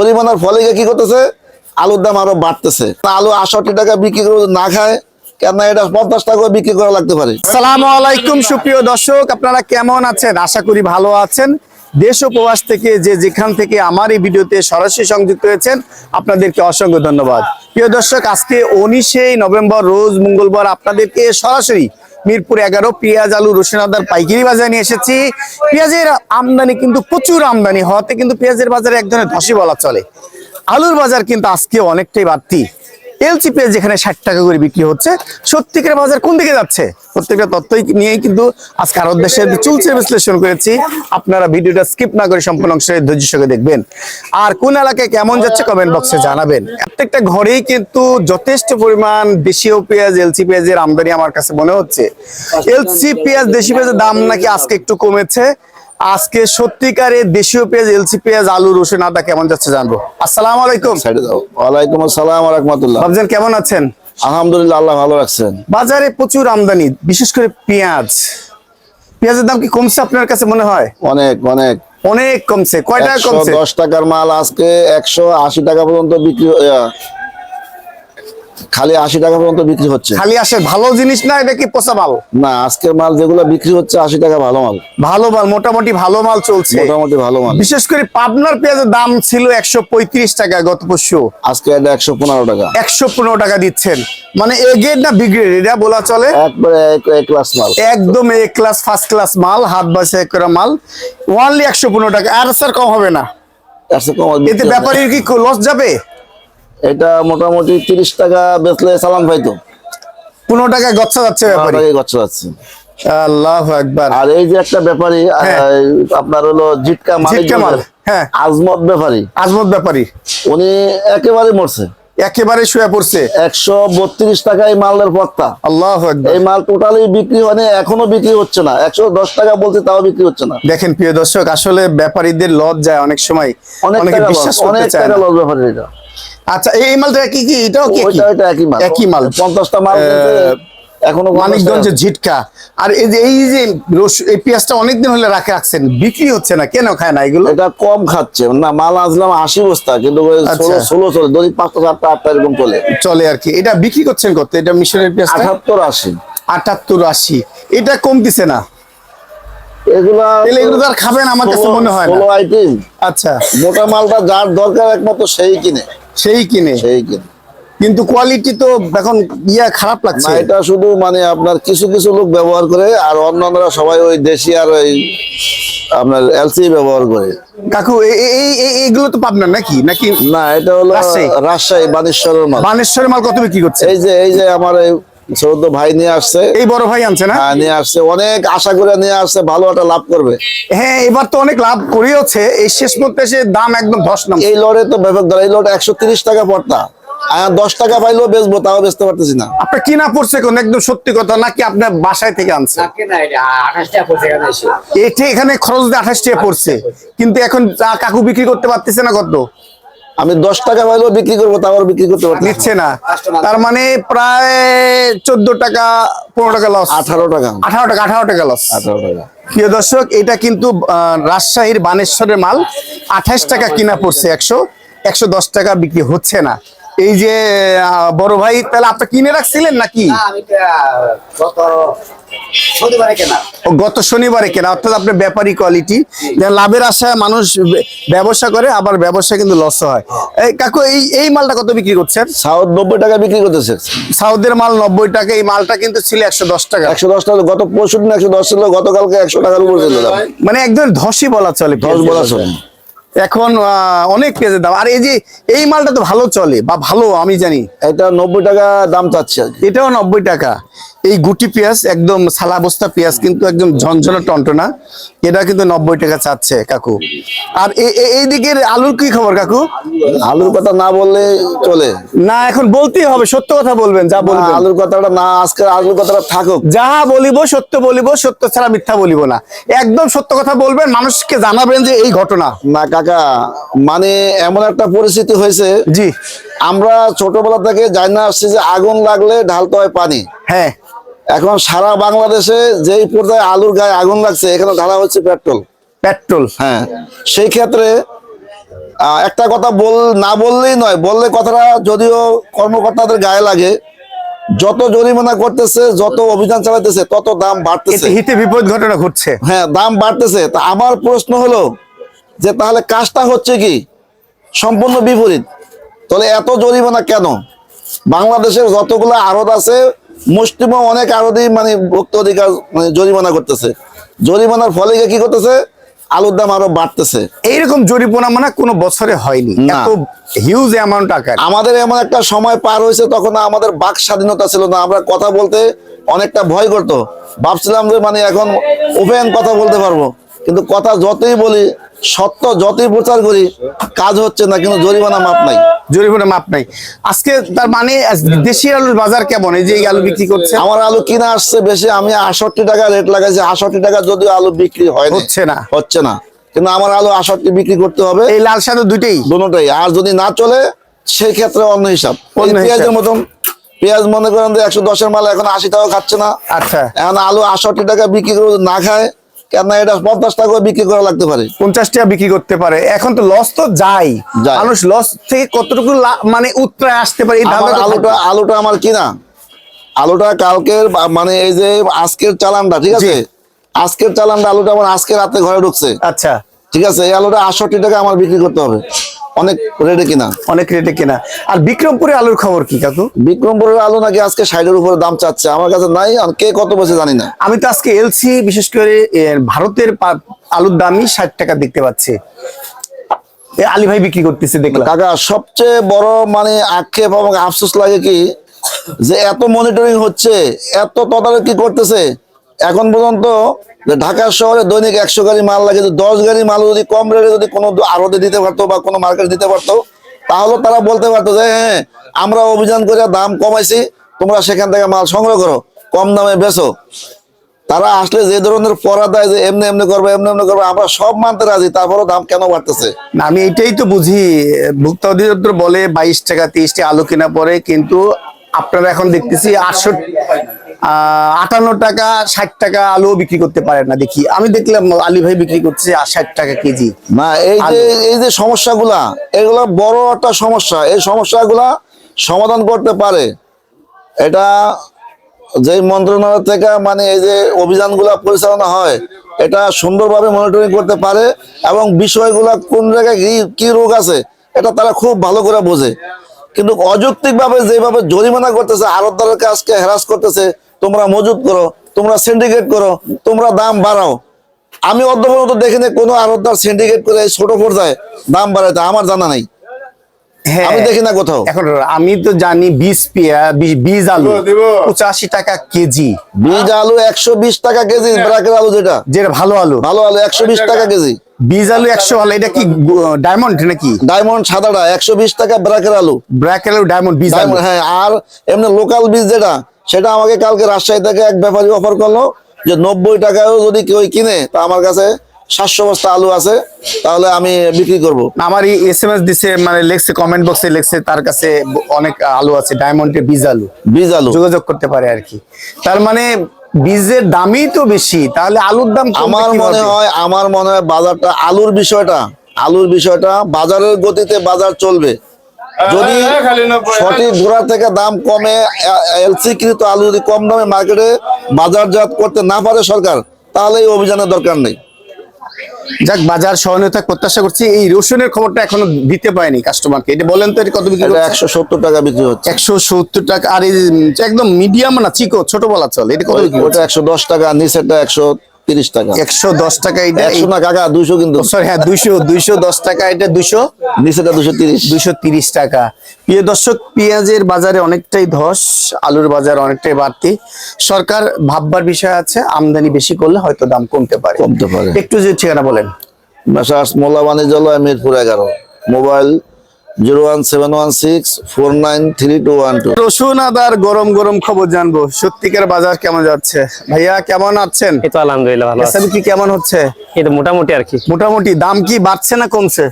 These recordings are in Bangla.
পরিমাণের ফলে কি করতেছে? আলুর দাম আরও বাড়তেছে। আলু আষট্টি টাকা বিক্রি করে না খায় কেন এটা পঞ্চাশ টাকা বিক্রি করা লাগতে পারে। আসসালামু আলাইকুম, সুপ্রিয় দর্শক, আপনারা কেমন আছেন? আশা করি ভালো আছেন। দেশ ও প্রবাস থেকে যে যেখান থেকে আমার এই ভিডিওতে সরাসরি সংযুক্ত হয়েছেন, আপনাদেরকে অসংখ্য ধন্যবাদ। প্রিয় দর্শক, আজকে উনিশে নভেম্বর, রোজ মঙ্গলবার আপনাদেরকে সরাসরি মিরপুর এগারো, পেঁয়াজ, আলু, রসুন, আদার পাইকারি বাজারে নিয়ে এসেছি। পেঁয়াজের আমদানি কিন্তু প্রচুর আমদানি হওয়াতে কিন্তু পেঁয়াজের বাজারে এক ধরনের ধসি বলা চলে। আলুর বাজার কিন্তু আজকে অনেকটাই বাড়তি। এলসি পেঁয়াজ যেখানে ষাট টাকা করে বিক্রি হচ্ছে সত্যিকার বাজার কোন দিকে যাচ্ছে? প্রত্যেকটা তথ্যই নিয়েই কিন্তু আজকে আরও দেশে চুলছে বিশ্লেষণ করেছি। আপনারা ভিডিওটা স্কিপ না করে সম্পূর্ণ অংশে ধৈর্য সঙ্গে দেখবেন। আর কোন এলাকায় কেমন যাচ্ছে কমেন্ট বক্সে জানাবেন। প্রত্যেকটা ঘরেই কিন্তু যথেষ্ট পরিমাণ দেশীয় পেঁয়াজ এলসি পেঁয়াজের আমদানি আমার কাছে মনে হচ্ছে। এলসি পেঁয়াজ দেশি পেঁয়াজের দাম নাকি আজকে একটু কমেছে। আজকে সত্যিকারে দেশীয় পেঁয়াজ এলসি পেঁয়াজ আলু রসুন আদা কেমন যাচ্ছে জানব? আসসালামু আলাইকুম। ওয়ালাইকুম আসসালাম রহমতুল্লাহ। ভাবছেন কেমন আছেন? আলহামদুলিল্লাহ আল্লাহ ভালো রাখছেন। বাজারে প্রচুর আমদানি বিশেষ করে পেঁয়াজ। পেঁয়াজের দাম কি কমছে আপনার কাছে মনে হয়? অনেক অনেক। অনেক কমছে কয় টাকা কমছে? দশ টাকার মাল আজকে একশো আশি টাকা পর্যন্ত বিক্রি খালি আশি টাকা পর্যন্ত বিক্রি হচ্ছে। খালি আসে ভালো জিনিস না এটা কি পচা মাল? না আজকের মাল যেগুলো বিক্রি হচ্ছে আশি টাকা ভালো মাল। ভালো মাল মোটামুটি ভালো মাল চলছে। মোটামুটি ভালো মাল। বিশেষ করে পাবনার পেঁয়াজের দাম ছিল একশো পঁয়ত্রিশ টাকা গত পরশু। আজকে এটা একশো পনেরো টাকা। একশো পনেরো টাকা দিচ্ছেন। মানে এ গ্রেড না বি গ্রেড এটা বলা চলে? ক্লাস মাল। একদম এ ক্লাস ফার্স্ট ক্লাস মাল হাত বাসে করা মাল। ওয়ানলি একশো পনেরো টাকা। আর স্যার কম হবে না। এতে। ব্যাপারীর কি লস যাবে? এটা মোটামুটি তিরিশ টাকা বেচলে সালাম পাইতো। পনেরো টাকায় গচ্ছা যাচ্ছে ব্যাপারী। গচ্ছা যাচ্ছে। আল্লাহ একবার আর এই যে একটা ব্যাপারী হ্যাঁ। আপনার হলো জিটকা মালিক হ্যাঁ। আজমত ব্যাপারী। আজমত ব্যাপারী। উনি একেবারে মরছে। একেবারে শুয়ে পড়ছে। একশো বত্রিশ টাকায় মালের পত্তা আল্লাহ এই মাল টোটালি বিক্রি হয়নি এখনও বিক্রি হচ্ছে না। একশো দশ টাকা বলছে তাও বিক্রি হচ্ছে না। দেখেন প্রিয় দর্শক আসলে ব্যাপারীদের লজ যায় অনেক সময়। অনেক টাকা বিশ্বাস অনেক টাকা। লস আচ্ছা এই মালটা কি কি এটাও কি একই? মাল। একই মাল। পঞ্চাশটা মাল এখনও মানিকগঞ্জের ঝিটকা। আর এই যে এই যে এই পেঁয়াজটা অনেকদিন হলে রাখে রাখছেন। বিক্রি হচ্ছে না কেন খায় না এগুলো? এটা কম খাচ্ছে। না মাল আনছিলাম আশি বস্তা কিন্তু আচ্ছা। ষোলো চলে দৈনিক পাঁচটা সাতটা আটটা এরকম চলে। চলে আর কি। এটা বিক্রি করছেন কত? এটা মিশরের আঠাত্তর আশি। আটাত্তর আশি। এটা কমতিছে না? এগুলা এগুলো আর খাবেন আমার কাছে মনে হয় না। আচ্ছা। মোটা মালটা যার দরকার একমাত্র সেই কিনে। সেই কিনে। সেই কিনে। কিন্তু কোয়ালিটি তো এখন ইয়া খারাপ লাগছে। এটা শুধু মানে আপনার কিছু কিছু লোক ব্যবহার করে আর অন্যান্যরা সবাই ওই দেশি আর ওই আপনার এলসি ব্যবহার করে। কাকু এই এই- এইগুলো তো পাবনা নাকি? নাকি না এটা হলো রাজশাহী? রাজশাহী বানেশ্বরের মাল। বানেশ্বরের মাল কত বিক্রি করছে এই যে এই যে আমার সৌদ ভাই নিয়ে আসছে। এই বড় ভাই আনছে না? হ্যাঁ, নিয়ে আসছে। অনেক আশা করে নিয়ে আসছে ভালো একটা লাভ করবে। হ্যাঁ এবার তো অনেক লাভ করিয়েছে। এই শেষ মুহূর্তে এসে দাম একদম ধস নাম এই লড়ে তো ব্যাপক ধর এই লড়ে একশো টাকা পড়তা। আর দশ টাকা পাইলেও বেচবো তাও বেচতে পারতেছি না। আপনার কিনা পড়ছে কোন একদম সত্যি কথা নাকি আপনার বাসায় থেকে আনছে? নাকি এটা আঠাশ টাকা পড়ছে এখানে খরচ দিয়ে আঠাশ টাকা পড়ছে। কিন্তু এখন যা কাকু বিক্রি করতে পারতেছে না কত? আমি দশ টাকা পাইলেও বিক্রি করব তাও বিক্রি করতে পারব নিচ্ছে না। তার মানে প্রায় চোদ্দ টাকা পনেরো টাকা লস আঠারো টাকা। আঠারো টাকা আঠারো টাকা লস আঠারো টাকা। প্রিয় দর্শক এটা কিন্তু রাজশাহীর বানেশ্বরের মাল। আঠাশ টাকা কিনা পড়ছে একশো একশো দশ টাকা বিক্রি হচ্ছে না। এই যে বড় ভাই তাহলে আপনি কিনে রাখছিলেন নাকি? গত শনিবারে কেনা। অর্থাৎ আপনার ব্যাপারী কোয়ালিটি লাভের আশায় মানুষ ব্যবসা করে আবার ব্যবসা কিন্তু লস হয়। এই কাকু এই এই মালটা কত বিক্রি করছেন? সাউথ নব্বই টাকা বিক্রি করতেছে। সাউদের মাল নব্বই টাকা এই মালটা কিন্তু ছিল একশো দশ টাকা। একশো দশ টাকা গত পরশু দিন একশো দশ ছিল গতকালকে একশো টাকার উপর ছিল। মানে একদম ধসই বলা চলে। ধস বলা চলে। এখন অনেক পেঁয়াজের দাম। আর এই যে এই মালটা তো ভালো চলে বা ভালো আমি জানি। এটা নব্বই টাকা দাম চাচ্ছে এটাও নব্বই টাকা। এই গুটি পেঁয়াজ একদম সালা বস্তা পেঁয়াজ কিন্তু একদম ঝনঝনা টনটনা। এটা কিন্তু নব্বই টাকা চাচ্ছে কাকু। আর এই দিকের আলুর কি খবর কাকু? আলুর কথা না বললে চলে। না এখন বলতেই হবে সত্য কথা বলবেন যা বলবেন। আলুর কথাটা না আজকে আলুর কথাটা থাকুক। যা বলিব সত্য বলিব সত্য ছাড়া মিথ্যা বলিব না। একদম সত্য কথা বলবেন মানুষকে জানাবেন যে এই ঘটনা। না কাকা মানে এমন একটা পরিস্থিতি হয়েছে জি। আমরা ছোটবেলা থেকে জানি না আসছি যে আগুন লাগলে ঢালতে হয় পানি। হ্যাঁ। এখন সারা বাংলাদেশে যেই পর্যায়ে আলুর গায়ে আগুন লাগছে এখানে ঢালা হচ্ছে পেট্রোল। পেট্রোল। হ্যাঁ। সেই ক্ষেত্রে একটা কথা বল না বললেই নয় বললে কথাটা যদিও কর্মকর্তাদের গায়ে লাগে যত জরিমানা করতেছে যত অভিযান চালাতেছে তত দাম বাড়তেছে। হিতে বিপদ ঘটনা ঘটছে। হ্যাঁ দাম বাড়তেছে। তা আমার প্রশ্ন হলো যে তাহলে কাজটা হচ্ছে কি? সম্পূর্ণ বিপরীত। তাহলে এত জরিমানা কেন? বাংলাদেশের যতগুলো আড়ত আছে মুসলিম অনেক আড়তই মানে ভুক্ত অধিকার মানে জরিমানা করতেছে। জরিমানার ফলে কি করতেছে? আলুর দাম আরও বাড়তেছে। এইরকম জরিমানা মানে কোনো বছরে হয়নি। এত হিউজ অ্যামাউন্ট আকার আমাদের এমন একটা সময় পার হয়েছে তখন আমাদের বাক স্বাধীনতা ছিল না। আমরা কথা বলতে অনেকটা ভয় করতো। ভাবছিলাম যে মানে এখন ওপেন কথা বলতে পারব। কিন্তু কথা যতই বলি সত্য যতই প্রচার করি কাজ হচ্ছে না কিন্তু জরিমানা মাপ নাই। জরিমানা মাপ নাই। আজকে তার মানে দেশি আলুর বাজার কেমন? এই যে আলু বিক্রি করছে? আমার আলু কিনা আসছে বেশি আমি আষট্টি টাকা রেট লাগাইছি আষট্টি টাকা যদিও আলু বিক্রি হয় হচ্ছে না। হচ্ছে না। কিন্তু আমার আলু আষট্টি বিক্রি করতে হবে। এই লাল সাদা দুইটাই? দুটোটাই আর যদি না চলে সেই ক্ষেত্রে অন্য হিসাব। পেঁয়াজের মতন পেঁয়াজ মনে করেন যে একশো দশের মাল এখন আশি টাকা খাচ্ছে না। আচ্ছা। এখন আলু আষট্টি টাকা বিক্রি করে না খায় কেন এটা পঞ্চাশ টাকা করে বিক্রি করা লাগতে পারে। পঞ্চাশ টাকা বিক্রি করতে পারে। এখন তো লস তো। মানুষ লস থেকে কতটুকু মানে উত্তরায় আসতে পারে আলুটা আলুটা আমার কিনা? আলুটা কালকের মানে এই যে আজকের চালানটা ঠিক আছে? আজকের চালানটা আলুটা আমার আজকে রাতে ঘরে ঢুকছে। আচ্ছা। ঠিক আছে? এই আলুটা আটষট্টি টাকা আমার বিক্রি করতে হবে। অনেক রেটে কিনা। অনেক রেটে কেনা। আর বিক্রমপুরে আলুর খবর কি কাকু? বিক্রমপুরের আলু নাকি আজকে ষাটের উপরে দাম চাচ্ছে আমার কাছে নাই কে কত বসে জানি না। আমি তো আজকে এলসি বিশেষ করে ভারতের আলুর দামই ষাট টাকা দেখতে পাচ্ছি। আলী ভাই বিক্রি করতেছে দেখলাম। কাকা সবচেয়ে বড় মানে আক্ষেপ এবং আফসোস লাগে কি যে এত মনিটরিং হচ্ছে এত তদারকি করতেছে এখন পর্যন্ত ঢাকা শহরে দৈনিক একশো গাড়ি মাল লাগে দশ গাড়ি মাল যদি কম রেটে যদি কোনো আড়তে দিতে পারতো বা কোনো মার্কেট দিতে পারতো, তাহলে তারা বলতে পারতো যে হ্যাঁ আমরা অভিযান করে দাম কমাইছি, তোমরা সেখান থেকে মাল সংগ্রহ করো, কম দামে বেচো। তারা আসলে যে ধরনের পড়া দেয়, যে এমনি এমনি করবে, এমনি এমনি করবে, আমরা সব মানতে রাজি, তারপরও দাম কেন বাড়তেছে? আমি এটাই তো বুঝি, ভোক্তা অধিদপ্তর বলে বাইশ টাকা তেইশ টাকা আলু কেনা পরে, কিন্তু আপনারা এখন দেখতেছি আটশো আটান্ন টাকা ষাট টাকা আলু বিক্রি করতে পারেন না দেখি। আমি দেখলাম আলী ভাই বিক্রি করছে ষাট টাকা কেজি না এই যে এই যে সমস্যাগুলা এগুলা বড় একটা সমস্যা। এই সমস্যাগুলা সমাধান করতে পারে। এটা যে মন্ত্রণালয় থেকে মানে এই যে অভিযানগুলা পরিচালনা হয় এটা সুন্দরভাবে মনিটরিং করতে পারে এবং বিষয়গুলা কোন জায়গায় কি রোগ আছে এটা তারা খুব ভালো করে বোঝে। কিন্তু অযৌক্তিকভাবে যেভাবে জরিমানা করতেছে আড়তদারের কাজকে হ্যারাস করতেছে তোমরা মজুত করো তোমরা সিন্ডিকেট করো তোমরা দাম বাড়াও। আমি অর্ধ পর্যন্ত দেখিনি কোনো আড়তদার সিন্ডিকেট করে ছোট পর্যায়ে দাম বাড়াইতে আমার জানা নাই। হ্যাঁ আমি দেখি না কোথাও। এখন আমি তো জানি বীজ পেঁয়া বীজ- বীজ আলু পঁচাশি টাকা কেজি। বীজ আলু একশো বিশ টাকা কেজি ব্রাকের আলু যেটা। যেটা ভালো আলু। ভালো আলু একশো বিশ টাকা কেজি। বীজ আলু একশো ভালো এটা কি ডায়মন্ড নাকি? ডায়মন্ড সাদাটা একশো বিশ টাকা ব্রাকের আলু। আলু ডায়মন্ড বীজ হ্যাঁ আর এমনি লোকাল বীজ যেটা সেটা আমাকে কালকে রাজশাহী থেকে এক ব্যাপারী অফার করল যে নব্বই টাকায়ও যদি কেউ কিনে তা আমার কাছে সাতশো বস্তা আলু আছে তাহলে আমি বিক্রি করব। আমার এই এস এম এস দিছে মানে লেখছে কমেন্ট বক্সে লেখছে তার কাছে অনেক আলু আছে ডায়মন্ডের বীজ আলু। বীজ আলু। যোগাযোগ করতে পারে আর কি। তার মানে বীজের দামই তো বেশি তাহলে আলুর দাম আমার মনে হয় আমার মনে হয় বাজারটা আলুর বিষয়টা আলুর বিষয়টা বাজারের গতিতে বাজার চলবে। যদি সঠিক ঘোড়া থেকে দাম কমে এলসি কৃত আলু যদি কম দামে মার্কেটে বাজারজাত করতে না পারে সরকার তাহলে এই অভিযানের দরকার নেই। যাক বাজার সহনীয়তা প্রত্যাশা করছি এই রসুনের খবরটা এখনও দিতে পারেনি কাস্টমারকে এটা বলেন তো এটা কত বিক্রি একশো সত্তর টাকা বিক্রি হচ্ছে। একশো সত্তর টাকা আর এই একদম মিডিয়াম না চিকো ছোট বলা চল এটা কত বিক্রি ওটা একশো দশ টাকা নিচেরটা একশো তিরিশ টাকা। একশো দশ টাকা এটা একশো না কাকা দুইশো কিন্তু। সরি হ্যাঁ দুইশো দুইশো দশ টাকা এটা দুইশো নিচেরটা দুশো তিরিশ। দুইশো তিরিশ টাকা। প্রিয় দর্শক পেঁয়াজের বাজারে অনেকটাই ধস আলুর বাজার অনেকটাই বাড়তি। সরকার ভাববার বিষয় আছে আমদানি বেশি করলে হয়তো দাম কমতে পারে। কমতে পারে। একটু যে ঠিকানা বলেন। মোল্লা বাণিজ্যালয় মিরপুর এগারো। Mobile zero one seven one six four nine three two one two. রসুন আদার গরম গরম খবর জানব। সত্যিকার বাজার কেমন যাচ্ছে? ভাইয়া কেমন আছেন? এই তো আলহামদুলিল্লাহ ভালো আছেন কি কেমন হচ্ছে? এই তো মোটামুটি আর কি। মোটামুটি দাম কি বাড়ছে না কমছে?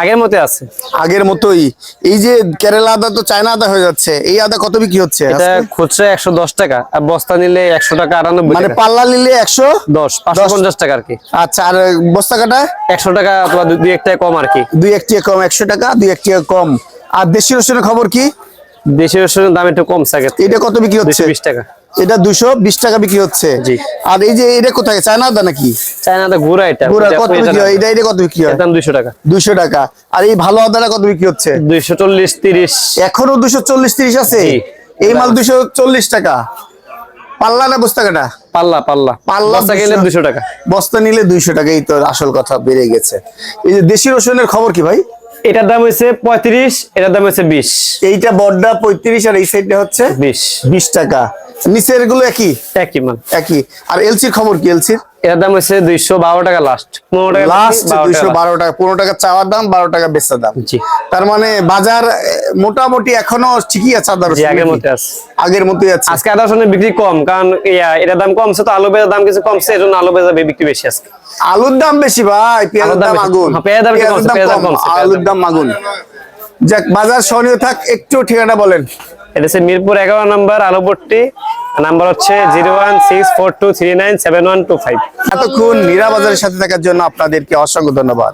আগের মতে আছে। আগের মতোই। এই যে কেরালা আদা তো চায়না আদা হয়ে যাচ্ছে এই আদা কত বিক্রি হচ্ছে এটা? খুচরা একশো দশ টাকা আর বস্তা নিলে একশো টাকা আটানব্বই মানে পাল্লা নিলে একশো দশ পাঁচশো দশ। পঞ্চাশ টাকা আর কি। আচ্ছা আর বস্তা কাটা? একশো টাকা অথবা দুই এক টাকা কম আর কি। দুই এক টাকা কম একশো টাকা দুই এক টাকা কম। আর দেশি রসুনের খবর কি? দেশি রসুনের দাম একটু আগে থেকে। এটা কত বিক্রি হচ্ছে? 220 টাকা। এটা দুশো বিশ টাকা বিক্রি হচ্ছে। জি। আর এই যে এটা কোথায়? চায়না আদা নাকি? চায়নাতে ঘুরা এটা। পুরা কত বিক্রি হয়? এটা এটা কত বিক্রি হয়? দাম দুইশো টাকা। দুইশো টাকা। আর এই ভালো আদাটা কত বিক্রি হচ্ছে? দুইশো চল্লিশ তিরিশ। এখনও দুশো চল্লিশ তিরিশ আছে? এই মাল দুশো চল্লিশ টাকা। পাল্লা না বস্তা কাটা? পাল্লা পাল্লা। পাল্লা বস্তা গেলে 200 দুশো টাকা। বস্তা নিলে দুইশো টাকা এই তো আসল কথা বেড়ে গেছে। এই যে দেশি রসুনের খবর কি ভাই? এটার দাম হচ্ছে পঁয়ত্রিশ এটার দাম হচ্ছে বিশ। এইটা বড্ডা পঁয়ত্রিশ আর এই সাইডটা হচ্ছে বিশ। বিশ টাকা। নিচেরগুলো একই? একই মান একই। আর এলসির খবর কি এলসির এটার দাম হচ্ছে দুইশো বারো টাকা লাস্ট পনেরো টাকা লাস্ট দুইশো টাকা বারো টাকা পনেরো টাকা চাওয়ার দাম বারো টাকা বেচার দাম। তার মানে বাজার মোটামুটি এখনও ঠিকই আছে আগের? মতে আছে। আগের মতোই আছে। আজকে আদা রসুনের বিক্রি কম কারণ এটার দাম কমছে তো আলু পেঁয়াজের দাম কিছু কমছে এজন্য আলু পেঁয়াজের বিক্রি বেশি আজকে। আলুর দাম বেশি ভাই পেঁয়াজের দাম আগুন। হ্যাঁ, পেঁয়াজের দাম পেঁয়াজের কম, আলুর দাম আগুন। যাক বাজার সহনীয় থাক একটু ঠিকানা বলেন। এটা হচ্ছে মিরপুর এগারো নাম্বার আলোবর্তী নাম্বার হচ্ছে zero one six four two three nine seven one two five. এতক্ষণ মীরা বাজারের সাথে থাকার জন্য আপনাদেরকে অসংখ্য ধন্যবাদ।